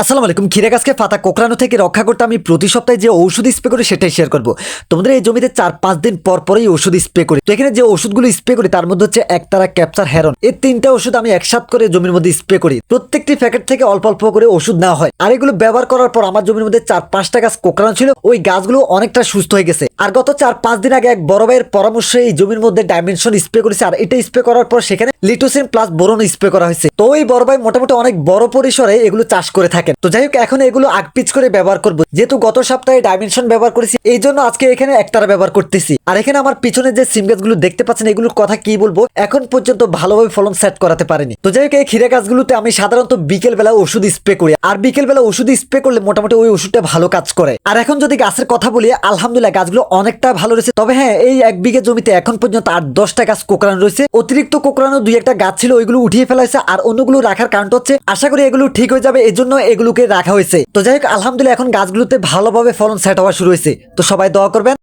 আসসালামু আলাইকুম। ক্ষীরা গাছকে পাতা কোকড়ানো থেকে রক্ষা করতে আমি প্রতি সপ্তাহে যে ওষুধ স্প্রে করি সেটাই শেয়ার করব। তোমাদের এই জমিতে চার পাঁচ দিন পর পরেই ওষুধ স্প্রে করি। তো এখানে যে ওষুধগুলো স্প্রে করি তার মধ্যে হচ্ছে একতারা ক্যাপচার হেরন এই তিনটা ওষুধ আমি একসাথ করে জমির মধ্যে স্প্রে করি। প্রত্যেকটি প্যাকেট থেকে অল্প অল্প করে ওষুধ নেওয়া হয়। আর এগুলো ব্যবহার করার পর আমার জমির মধ্যে চার পাঁচটা গাছ কোকড়ানো ছিল। ওই গাছগুলো অনেকটা সুস্থ হয়ে গেছে। আর গত চার পাঁচ দিন আগে এক বড় ভাইয়ের পরামর্শে এই জমির মধ্যে ডাইমেনশন স্প্রে করেছে। আর এটা স্প্রে করার পর সেখানে লিটোসিন প্লাস বোরন স্প্রে করা হয়েছে। তো ওই বড় ভাই মোটামুটি অনেক বড় পরিসরে এগুলো চাষ করে থাকেন। তো যাই হোক, এখন এগুলো আগপিচ করে ব্যবহার করব। যেহেতু গত সপ্তাহে ডাইমেনশন ব্যবহার করেছি, এই জন্য আজকে এখানে একতারা ব্যবহার করতেছি। আর এখানে আমার পিছনে যে সিম গাছগুলো দেখতে পাচ্ছেন, এগুলোর কথা কি বলব, এখন পর্যন্ত ভালোভাবে ফলন সেট করাতে পারেনি। তো যাই হোক, এই ক্ষীরা গাছগুলোতে আমি সাধারণত বিকেল বেলা ওষুধ স্প্রে করি। আর বিকেল বেলা ওষুধ স্প্রে করলে মোটামুটি ওই ওষুধটা ভালো কাজ করে। আর এখন যদি গাছের কথা বলি, আলহামদুলিল্লাহ গাছগুলো অনেকটা ভালো রয়েছে। তবে হ্যাঁ এই এক বিঘে জমিতে এখন পর্যন্ত আট দশটা গাছ কোকড়ানো রয়েছে। অতিরিক্ত কোকড়ানো দুই একটা গাছ ছিল, ওইগুলো উঠিয়ে ফেলা হয়েছে আর অন্যগুলো রাখার কারণটা হচ্ছে আশা করি এগুলো ঠিক হয়ে যাবে এই জন্য এগুলোকে রাখা হয়েছে। তো যাই হোক, আলহামদুলিল্লাহ, এখন গাছগুলোতে ভালোভাবে ফলন সেট হওয়া শুরু হয়েছে। তো সবাই দোয়া করবেন।